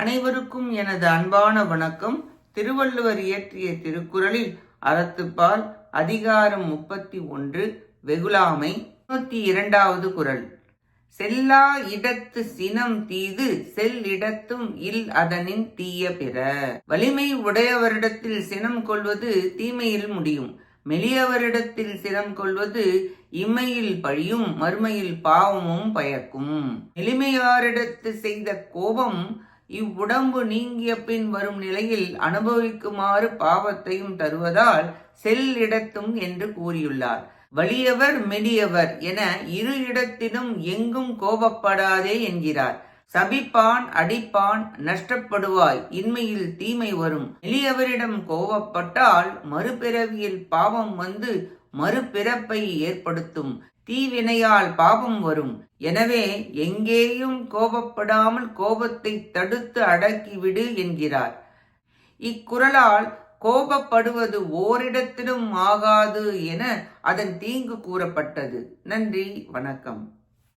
அனைவருக்கும் எனது அன்பான வணக்கம். திருவள்ளுவர் இயற்றிய திருக்குறளில் அறத்துப்பால் அதிகாரம் முப்பத்தி ஒன்று வெகுலாமை நூத்தி இரண்டாவது குறள். செல்லா இடத்து சினம் தீது செல் இடத்தும் இல் அதனின் தீய பிற. வலிமை உடையவரிடத்தில் சினம் கொள்வது தீமையில் முடியும். மெலியவரிடத்தில் சினம் கொள்வது இம்மையில் பழியும் மறுமையில் பாவமும் பயக்கும். எளிமையாரிடத்து செய்த கோபம் இவ்வுடம்பு நீங்கிய பின் வரும் நிலையில் அனுபவிக்குமாறு பாவத்தையும் தருவதால் செல் இடத்தும் என்று கூறியுள்ளார். வலியவர் மெலியவர் என இரு இடத்திலும் எங்கும் கோபப்படாதே என்கிறார். சபிப்பான் அடிப்பான் நஷ்டப்படுவாய். இன்மையில் தீமை வரும். எளியவரிடம் கோபப்பட்டால் மறுபிறவியில் பாவம் வந்து மறுபிறப்பை ஏற்படுத்தும். தீவினையால் பாவம் வரும். எனவே எங்கேயும் கோபப்படாமல் கோபத்தை தடுத்து அடக்கிவிடு என்கிறார். இக்குறளால் கோபப்படுவது ஓரிடத்திலும் ஆகாது என அதன் தீங்கு கூறப்பட்டது. நன்றி வணக்கம்.